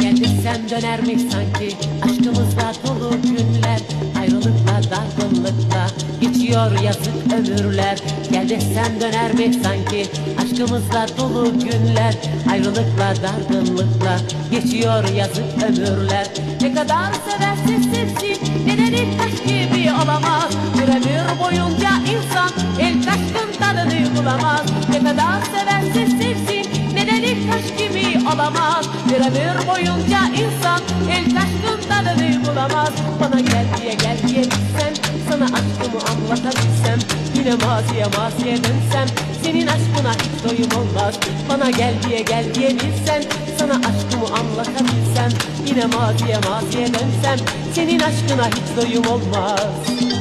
Gel desem döner mi sanki? Aşkımızla dolu günler. Ayrılıkla dargınlıkla Geçiyor yazık ömürler. Gel desem döner mi sanki? Aşkımızla dolu günler. Ayrılıkla dargınlıkla Geçiyor yazık ömürler. Ne kadar severse bulamaz Ne kadar severse sevsin Nedeni taş gibi olamaz? Bir ömür boyunca insan El aşkın tadını bulamaz. Bana gel diye gel diye bilsem Sana aşkımı anlatabilsem Yine maziye maziye dönsem Senin aşkına hiç doyum olmaz. Bana gel diye gel diye bilsen Sana aşkımı anlatabilsem Yine maziye maziye dönsem Senin aşkına hiç doyum olmaz